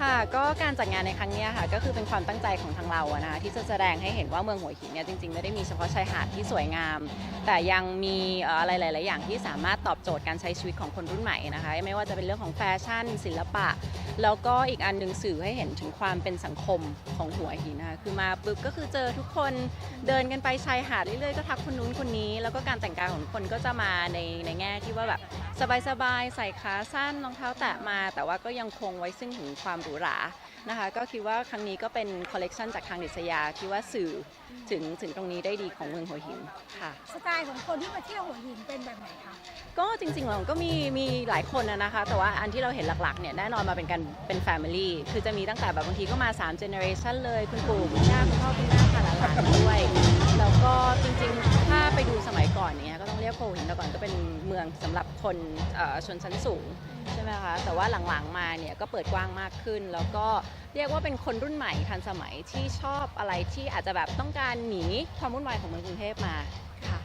ค่ะก็การจัดงานในครั้งนี้ค่ะก็คือเป็นความตั้งใจของทางเราอะนะคะที่จะแสดงให้เห็นว่าเมืองหัวหินเนี่ยจริงๆไม่ได้มีเฉพาะชายหาดที่สวยงาม แต่ยังมีอะไรหลาย ๆ อย่างที่สามารถตอบโจทย์การใช้ชีวิตของคนรุ่นใหม่นะคะไม่ว่าจะเป็นเรื่องของแฟชั่น ศิลปะ แล้วก็อีกอันหนึ่งสื่อให้เห็นถึงความเป็นสังคมของหัวหินนะคะคือมาปุ๊บก็คือเจอทุกคนเดินกันไปชายหาดเรื่อย ๆ ก็ทักคนนู้นคนนี้ แล้วก็การแต่งกายของคนก็จะมาในในแง่ที่ว่าแบบ สบายๆ ใส่ขาสั้นรองเท้าแตะมา แต่ว่าก็ยังคงไว้ซึ่งถึงความหรูหรานะคะ ก็คิดว่าครั้งนี้ก็เป็นคอลเลกชันจากทางดิษยาที่ว่าสื่อถึงถึงตรงนี้ได้ดีของเมืองหัวหินค่ะ สไตล์ของคนที่มาเที่ยวหัวหินเป็นแบบไหนคะ ก็จริงๆเราก็มีมีหลายคนนะนะคะ แต่ว่าอันที่เราเห็นหลักๆเนี่ยแน่นอนมาเป็นกันเป็นแฟมิลี่คือจะมีตั้งแต่แบบบางทีก็มา3 generation เลยคุณปู่คุณย่าคุณพ่อคุณแม่ค่ะหลานๆด้วยแล้วก็จริงๆถ้าไปดูสมัยก่อนเนี่ยก็ต้องเรียกหัวหินแต่ก่อนก็เป็นเมืองสำหรับคนเอ่อชนชั้นสูงใช่ไหมคะแต่ว่าหลังๆมาเนี่ยก็เปิดกว้างมากขึ้น แล้วก็เรียกว่าเป็นคนรุ่นใหม่ทันสมัยที่ชอบอะไรที่อาจจะแบบต้องการหนีความวุ่นวายของเมืองกรุงเทพมาค่ะ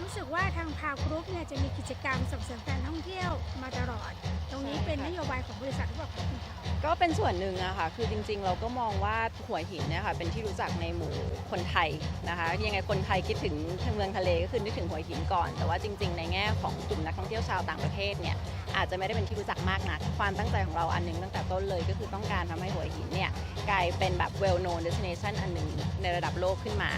รู้สึกว่าทางพาวกรุ๊ปเนี่ยจะมีกิจกรรมส่งเสริมการท่องเที่ยวมาตลอด ตรงนี้เป็นนโยบายของบริษัทหรือเปล่าคะคุณคะ ก็เป็นส่วนหนึ่งอะค่ะ คือจริง ๆ เราก็มองว่าหัวหินเนี่ยค่ะเป็นที่รู้จักในหมู่คนไทยนะคะ ยังไงคนไทยคิดถึงเมืองทะเลก็คือนึกถึงหัวหินก่อน แต่ว่าจริง ๆ ในแง่ของกลุ่มนักท่องเที่ยวชาวต่างประเทศเนี่ยอาจจะไม่ได้เป็นที่รู้จักมากนัก ความตั้งใจของเราอันหนึงตั้งแต่ต้นเลยก็คือต้องการทำให้หัวหินเนี่ย กลายเป็นแบบ well known destination อันหนึ่งในระดับโลกขึ้นมา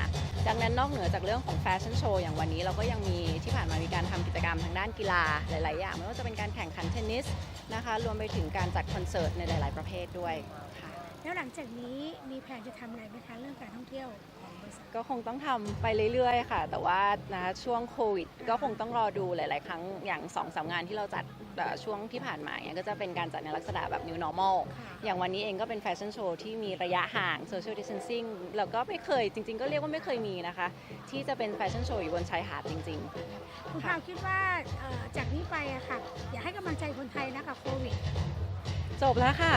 ดังนั้นนอกเหนือจากเรื่องของแฟชั่นโชว์อย่างวันนี้เราก็ยังมีที่ผ่านมามีการทำกิจกรรมทางด้านกีฬาหลาย ๆ อย่าง ไม่ว่าจะเป็นการแข่งขันเทนนิสนะคะ รวมไปถึงการจัดคอนเสิร์ตในหลาย ๆ ประเภทด้วยค่ะ แล้วหลังจากนี้มีแผนจะทำอะไรไหมคะเรื่องการท่องเที่ยวของบริษัท ก็คงต้องทำไปเรื่อยๆ ค่ะ แต่ว่านะคะช่วงโควิดก็คงต้องรอดูหลาย ๆ ครั้งอย่าง2อสงานที่เราจัดเอ่อช่วงที่ผ่านมาเนี่ยก็จะเป็นการจัดในลักษณะแบบ new normal อย่างวันนี้เองก็เป็นแฟชั่นโชว์ที่มีระยะห่าง social distancing แล้วก็ไม่เคยจริง ๆ ก็เรียกว่าไม่เคยมีนะคะ ที่จะเป็นแฟชั่นโชว์อยู่บนชายหาดจริง ๆ คุณพาวคิดว่าเอ่อจากนี้ไปอะค่ะ อยากให้กำลังใจคน จบแล้วค่ะ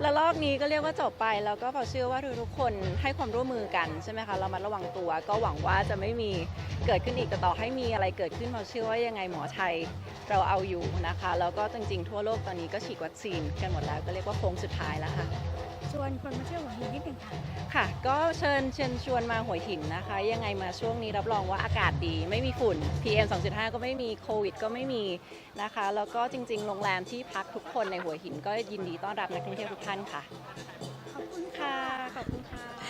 แล้วรอบนี้ก็เรียกว่าจบไป แล้วก็พอเชื่อว่าทุกๆคนให้ความร่วมมือกันใช่ไหมคะเรามาระวังตัว ก็หวังว่าจะไม่มีเกิดขึ้นอีกแต่ต่อให้มีอะไรเกิดขึ้นพอเชื่อว่ายังไงหมอไทยเราเอาอยู่นะคะ แล้วก็จริงๆทั่วโลกตอนนี้ก็ฉีดวัคซีนกันหมดแล้ว ก็เรียกว่าโค้งสุดท้ายแล้วค่ะชวนคนมาเที่ยวหัวหินนิดหนึ่งค่ะ ค่ะ ก็เชิญเชิญชวนมาหัวหินนะคะ ยังไงมาช่วงนี้รับรองว่าอากาศดี ไม่มีฝุ่น PM 2.5 ก็ไม่มีโควิด ก็ไม่มีนะคะ แล้วก็จริง ๆ โรงแรมที่พักทุกคนในหัวหินก็ยินดีต้อนรับนักท่องเที่ยวทุกท่านค่ะ ขอบคุณค่ะค่ะขอบคุณค่ะ